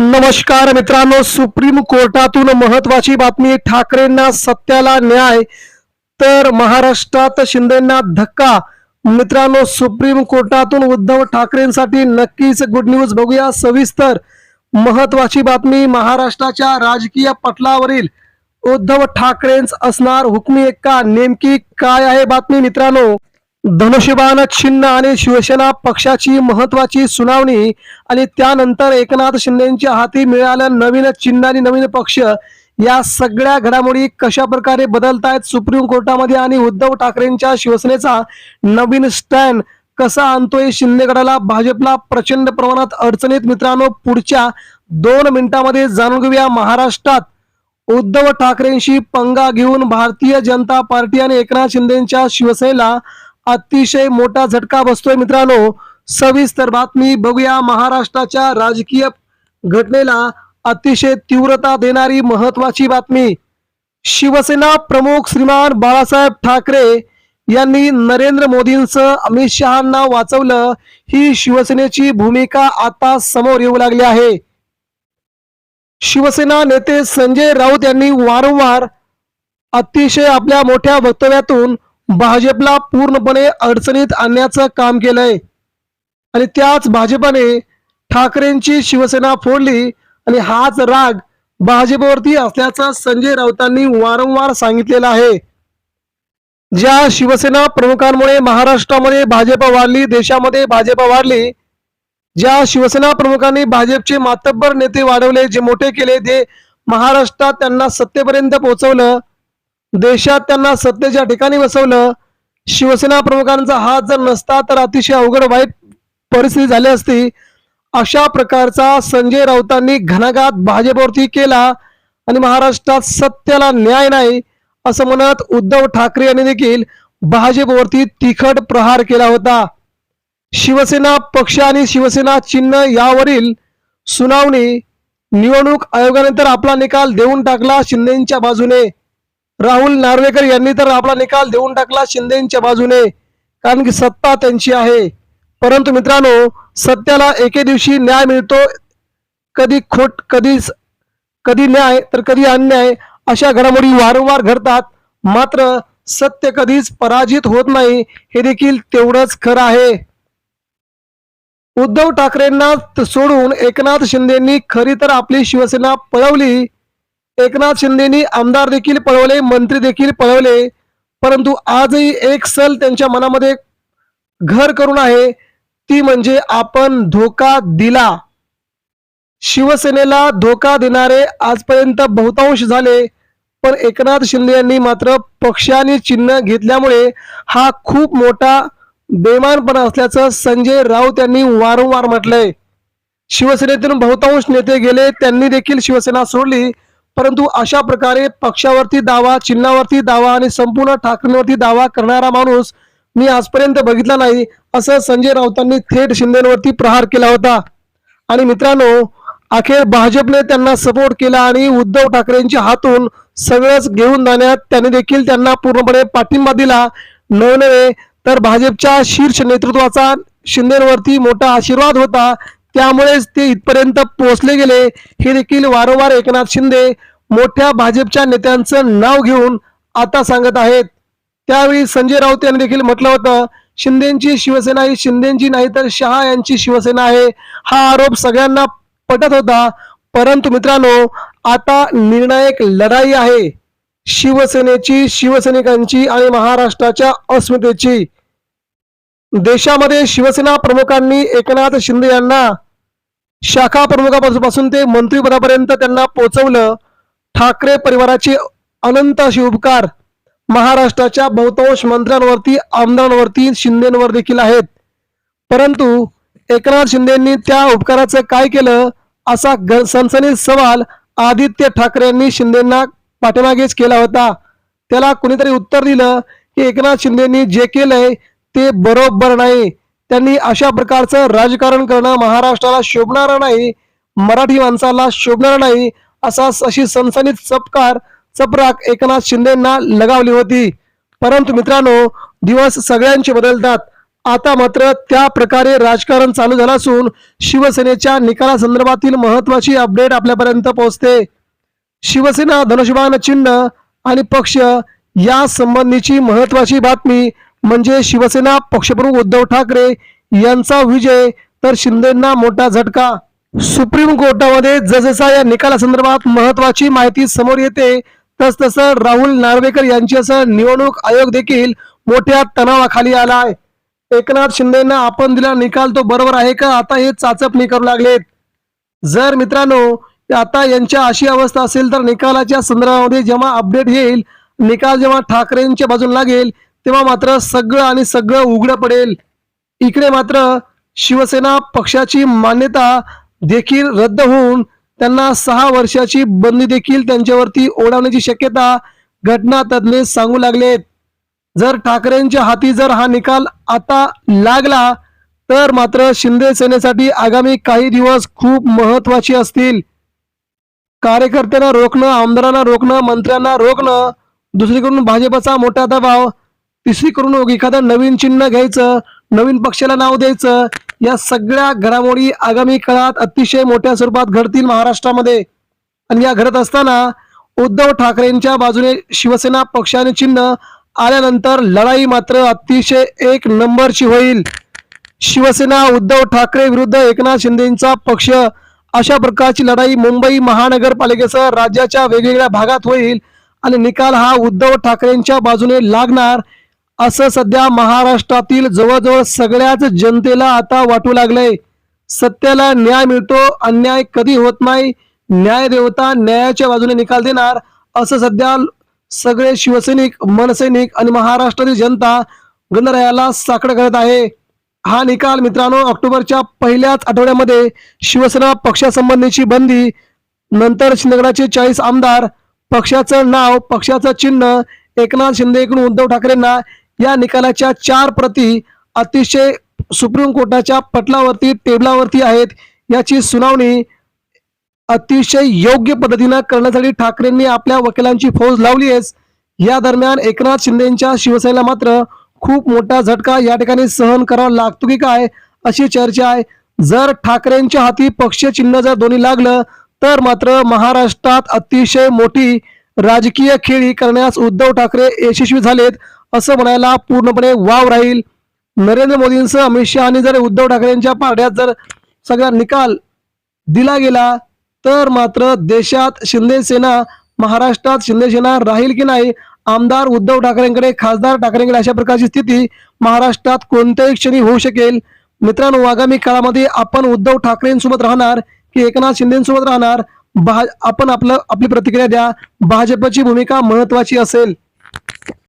नमस्कार मित्रांनो सुप्रीम कोर्टातून महत्वाची बातमी ठाकरेंना सत्याला न्याय तर महाराष्ट्रात शिंदेना धक्का. मित्रांनो सुप्रीम कोर्टातून उद्धव ठाकरेंसाठी नक्कीच गुड न्यूज बघूया. सविस्तर महत्वाची बातमी महाराष्ट्राच्या राजकीय पटलावरील उद्धव ठाकरेंच असणार हुकमी एक्का. नेमकी काय आहे बातमी मित्रांनो? धनुष्यबाण चिन्ह आणि शिवसेना पक्षाची महत्वाची सुनावणी आणि त्यानंतर एकनाथ शिंदेच्या हाती मिळालं नवीन चिन्ह आणि नवीन पक्ष. या सगळ्या घडामोडी कशा प्रकारे बदलतायत सुप्रीम कोर्टामध्ये आणि उद्धव ठाकरेंच्या शिवसेनेचा नवीन स्टँड कसा आणतोय शिंदेगडाला? भाजपला प्रचंड प्रमाणात अडचणीत. मित्रांनो पुढच्या दोन मिनिटांमध्ये जाणून घेऊया महाराष्ट्रात. उद्धव ठाकरेंशी पंगा घेऊन भारतीय जनता पार्टी आणि एकनाथ शिंदेच्या शिवसेनेला अतिशय मोठा झटका बसतोय मित्रांनो. सविस्तर बातमी बघूया महाराष्ट्राच्या राजकीय घटनेला अतिशय तीव्रता देणारी महत्वाची बातमी. शिवसेना प्रमुख श्रीमान बाळासाहेब ठाकरे यांनी नरेंद्र मोदींचं अमित शहांना वाचवलं ही शिवसेनेची भूमिका आता समोर येऊ लागली आहे. शिवसेना नेते संजय राऊत यांनी वारंवार अतिशय आपल्या मोठ्या वक्तव्यातून भाजपला पूर्णपणे अडचणीत आणण्याचं काम केलंय. आणि त्याच भाजपाने ठाकरेंची शिवसेना फोडली आणि हाच राग भाजपवरती असल्याचं संजय राऊतांनी वारंवार सांगितलेलं आहे. ज्या शिवसेना प्रमुखांमुळे महाराष्ट्रामध्ये भाजप वाढली देशामध्ये भाजप वाढली ज्या शिवसेना प्रमुखांनी भाजपचे मातब्बर नेते वाढवले जे मोठे केले ते महाराष्ट्रात त्यांना सत्तेपर्यंत पोहोचवलं देशात त्यांना सत्तेच्या ठिकाणी बसवलं. शिवसेना प्रमुखांचा हात जर नसता तर अतिशय अवघड वाईट परिस्थिती झाली असती. अशा प्रकारचा संजय राऊतांनी घणाघात भाजपवरती केला आणि महाराष्ट्रात सत्याला न्याय नाही असं म्हणत उद्धव ठाकरे यांनी देखील भाजपवरती तिखट प्रहार केला होता. शिवसेना पक्ष आणि शिवसेना चिन्ह यावरील सुनावणी निवडणूक आयोगानंतर आपला निकाल देऊन टाकला शिंदेच्या बाजूने. राहुल नार्वेकर यांनी तर आपला निकाल देऊन टाकला शिंदेच्या बाजूने कारण की सत्ता त्यांची आहे. परंतु मित्रांनो सत्याला एके दिवशी न्याय मिळतो कधी खोट कधी कधी न्याय तर कधी अन्याय अशा घडामोडी वारंवार घडतात. मात्र सत्य कधीच पराजित होत नाही हे देखील तेवढंच खरं आहे. उद्धव ठाकरेंना सोडून एकनाथ शिंदेंनी खरी तर आपली शिवसेना पळवली एकनाथ शिंदेनी आमदार देखील पळवले मंत्री देखील पळवले परंतु आजही एक सल त्यांच्या मनामध्ये घर करून आहे. ती म्हणजे आपण धोका दिला. शिवसेनेला धोका देणारे आजपर्यंत बहुतांश झाले पण एकनाथ शिंदे यांनी मात्र पक्षाने चिन्ह घेतल्यामुळे हा खूप मोठा बेमानपणा असल्याचं संजय राऊत यांनी वारंवार म्हटलंय. शिवसेनेतून बहुतांश नेते गेले त्यांनी देखील शिवसेना सोडली परंतु अशा प्रकारे पक्षावरती दावा चिन्हावरती दावा आणि संपूर्ण ठाकरेंवरती दावा करणारा माणूस मी आजपर्यंत बघितला नाही असं संजय राऊतांनी थेट शिंदेवरती प्रहार केला होता. आणि मित्रांनो अखेर भाजपने त्यांना सपोर्ट केला आणि उद्धव ठाकरेंच्या हातून सगळंच घेऊन जाण्यात त्यांनी देखील त्यांना पूर्णपणे पाठिंबा दिला. नवनवे तर भाजपच्या शीर्ष नेतृत्वाचा शिंदेवरती मोठा आशीर्वाद होता. त्यामुळेच ते इथपर्यंत पोहोचले गेले. हे देखील वारंवार एकनाथ शिंदे मोठ्या भाजपच्या नेत्यांचं नाव घेऊन आता सांगत आहेत. त्यावेळी संजय राऊत यांनी देखील म्हटलं होतं शिंदेची शिवसेना ही शिंदेची नाही तर शहा यांची शिवसेना आहे. हा आरोप सगळ्यांना पटत होता. परंतु मित्रांनो आता निर्णायक लढाई आहे. शिवसेनेची शिवसैनिकांची आणि महाराष्ट्राच्या अस्मितेची. देशामध्ये शिवसेना प्रमुखांनी एकनाथ शिंदे यांना शाखा प्रमुखापासून ते मंत्रीपदापर्यंत त्यांना पोचवलं. ठाकरे परिवाराचे अनंत असे उपकार महाराष्ट्राच्या बहुतांश मंत्र्यांवरती आमदारांवरती शिंदेवर देखील आहेत. परंतु एकनाथ शिंदेंनी त्या उपकाराचं काय केलं असा ग- सनसनीत सवाल आदित्य ठाकरे यांनी शिंदेना पाठीमागेच केला होता. त्याला कुणीतरी उत्तर दिलं की एकनाथ शिंदेनी जे केलंय ते बरोबर नाही. त्यांनी अशा प्रकारचं राजकारण करणं महाराष्ट्राला शोभणार नाही मराठी माणसाला शोभणार नाही असा अशी सनसनीत चपकार चपराक एकनाथ शिंदेना लगावली होती. परंतु मित्रांनो दिवस सगळ्यांचे बदलतात. आता मात्र त्या प्रकारे राजकारण चालू झालं असून शिवसेनेच्या निकालासंदर्भातील महत्वाची अपडेट आपल्यापर्यंत पोहोचते. शिवसेना धनुष्यबाण चिन्ह आणि पक्ष या संबंधीची महत्वाची बातमी म्हणजे शिवसेना पक्षप्रमुख उद्धव ठाकरे यांचा विजय तर शिंदेंना मोठा झटका. सुप्रीम कोर्टामध्ये जसजसा या निकालासंदर्भात महत्वाची माहिती समोर येते तस तसं राहुल नार्वेकर यांच्यासह निवडणूक आयोग देखील मोठ्या तणावाखाली आलाय. एकनाथ शिंदेना आपण दिला निकाल तो बरोबर आहे का? आता हे चाचपणी करू लागलेत. जर मित्रांनो आता यांच्या अशी अवस्था असेल तर निकालाच्या संदर्भामध्ये जेव्हा अपडेट येईल निकाल जेव्हा ठाकरेंच्या बाजूला लागेल तेव्हा मात्र सगळं आणि सगळं उघडं पडेल. इकडे मात्र शिवसेना पक्षाची मान्यता देखील रद्द होऊन त्यांना सहा वर्षाची बंदी देखील त्यांच्यावरती ओढवण्याची शक्यता घटना तज्ज्ञ सांगू लागलेत. जर ठाकरेंच्या हाती जर हा निकाल आता लागला तर मात्र शिंदे सेनेसाठी आगामी काही दिवस खूप महत्त्वाचे असतील. कार्यकर्त्यांना रोखणं आमदारांना रोखणं मंत्र्यांना रोखणं दुसरीकडून भाजपचा मोठा दबाव तिसरी तिसरीकडून एखादं नवीन चिन्ह घ्यायचं नवीन पक्षाला नाव द्यायचं या सगळ्या घडामोडी आगामी काळात अतिशय मोठ्या स्वरूपात घडतील महाराष्ट्रामध्ये. आणि या घडत असताना उद्धव ठाकरेंच्या बाजूने शिवसेना पक्षाने चिन्ह आल्यानंतर लढाई मात्र अतिशय एक नंबरची होईल. शिवसेना उद्धव ठाकरे विरुद्ध एकनाथ शिंदेचा पक्ष अशा प्रकारची लढाई मुंबई महानगरपालिकेसह राज्याच्या वेगवेगळ्या भागात होईल. आणि निकाल हा उद्धव ठाकरेंच्या बाजूने लागणार. असं सध्या महाराष्ट्रातील जवळजवळ सगळ्याच जनतेला आता वाटू लागलंय. सत्याला न्याय मिळतो अन्याय कधी होत नाही. न्याय देवता न्यायाच्या बाजूने निकाल देणार असं सध्या सगळे शिवसैनिक मनसैनिक आणि महाराष्ट्रातील जनता गणरायाला साकडं करत आहे. हा निकाल मित्रांनो ऑक्टोबरच्या पहिल्याच आठवड्यामध्ये शिवसेना पक्षासंबंधीची बंदी नंतर शिंदेगडाचे चाळीस आमदार पक्षाचं नाव पक्षाचं चिन्ह एकनाथ शिंदे इकडून उद्धव ठाकरेंना या निकालाच्या चार प्रती अतिशय सुप्रीम कोर्टाच्या पटलावरती टेबलावरती आहेत. याची सुनावणी अतिशय योग्य पद्धतीनं करण्यासाठी ठाकरेंनी आपल्या वकिलांची फौज लावली आहे. या दरम्यान एकनाथ शिंदेच्या शिवसेनेला मात्र खूप मोठा झटका या ठिकाणी सहन करावा लागतो की काय अशी चर्चा आहे. जर ठाकरेंच्या हाती पक्ष चिन्ह जर दोन्ही लागलं तर मात्र महाराष्ट्रात अतिशय मोठी राजकीय खेळी करण्यास उद्धव ठाकरे यशस्वी झालेत असं म्हणायला पूर्णपणे वाव राहील. नरेंद्र मोदींसह अमित शहानी जर उद्धव ठाकरेंच्या पारड्यात जर सगळा निकाल दिला गेला तर मात्र देशात शिंदे सेना महाराष्ट्रात शिंदे सेना राहील की नाही? आमदार उद्धव ठाकरेंकडे खासदार ठाकरेंकडे अशा प्रकारची स्थिती महाराष्ट्रात कोणत्याही क्षणी होऊ शकेल. मित्रांनो आगामी काळामध्ये आपण उद्धव ठाकरेंसोबत राहणार की एकनाथ शिंदेसोबत राहणार? आपण आपलं आपली प्रतिक्रिया द्या. भाजपची भूमिका महत्वाची असेल.